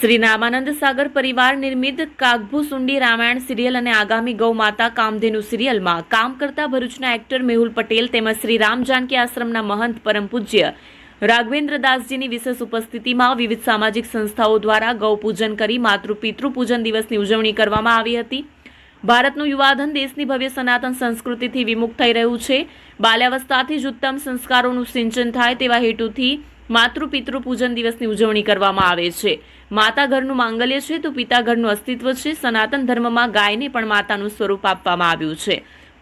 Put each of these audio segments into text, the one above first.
શ્રી રામાનંદ સાગર પરિવાર નિર્મિત કાગભુ સુંડી રામાયણ સિરિયલ અને આગામી ગૌ માતા કામધેનુ સિરિયલમાં કામ કરતા ભરૂચના એક્ટર મેહુલ પટેલ તેમજ શ્રી રામ જાનકી આશ્રમના મહંત પરમ પૂજ્ય રાઘવેન્દ્ર દાસજીની વિશેષ ઉપસ્થિતિમાં વિવિધ સામાજિક સંસ્થાઓ દ્વારા ગૌ પૂજન કરી માતૃ પિતૃ પૂજન દિવસની ઉજવણી કરવામાં આવી હતી. ભારતનું યુવાધન દેશની ભવ્ય સનાતન સંસ્કૃતિથી વિમુખ થઈ રહ્યું છે. બાલ્યાવસ્થાથી જ ઉત્તમ સંસ્કારોનું સિંચન થાય તેવા હેતુથી માતૃ પિતૃ પૂજન દિવસની ઉજવણી કરવામાં આવે છે. માતા ઘરનું માંગલ્ય છે તો પિતા ઘરનું અસ્તિત્વ છે. સનાતન ધર્મમાં ગાયને પણ માતાનું સ્વરૂપ આપવામાં આવ્યું છે.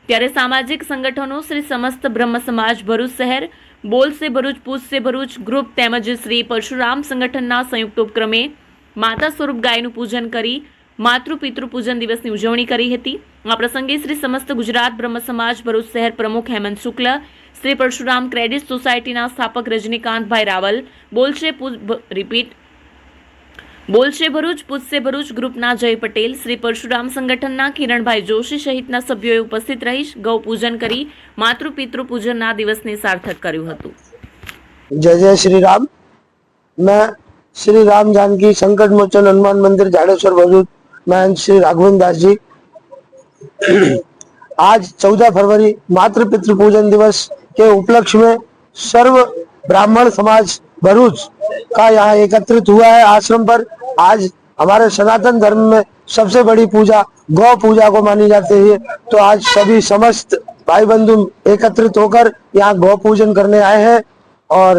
ત્યારે સામાજિક સંગઠનો શ્રી સમસ્ત બ્રહ્મ સમાજ, ભરૂચ શહેર બોલસે ભરૂચ પૂછસે ભરૂચ, ગ્રુપ તેમજ શ્રી પરશુરામ સંગઠનના સંયુક્ત ઉપક્રમે માતા સ્વરૂપ ગાયનું પૂજન કરી માતૃ પિતૃ પૂજન દિવસની ઉજવણી કરી હતી. આ પ્રસંગે શ્રી સમસ્ત ગુજરાત બ્રહ્મ સમાજ, ભરૂચ શહેર પ્રમુખ હેમંત શુક્લ શ્રી પરશુરામ ક્રેડિટ સોસાયટીના સ્થાપક રજનીકાંતભાઈ રાવલ, બોલશે રિપીટ બોલશે ભરૂચ પૂછશે ભરૂચ ગ્રુપના જય પટેલ. શ્રી પરશુરામ સંગઠનના કિરણભાઈ જોશી સહિતના સભ્યોએ ઉપસ્થિત રહીશ ગૌપૂજન કરી માતૃ પિતૃ પૂજનના દિવસને સાર્થક કર્યું હતું. જય જય શ્રી રામ મેં શ્રી રામ જાનકી સંકટ મોચન હનુમાન મંદિર, જાડેશ્વર ભરૂચ, મેં શ્રી રાઘવન દાસજી આજ ચૌદ ફરવરી માતૃ પિતૃ પૂજન દિવસ के उपलक्ष्य में सर्व ब्राह्मण समाज भरूच का यहाँ एकत्रित हुआ है आश्रम पर। आज हमारे सनातन धर्म में सबसे बड़ी पूजा, गौ पूजा को मानी जाती है। तो आज सभी समस्त भाई बंधु एकत्रित होकर यहाँ गौ पूजन करने आए हैं और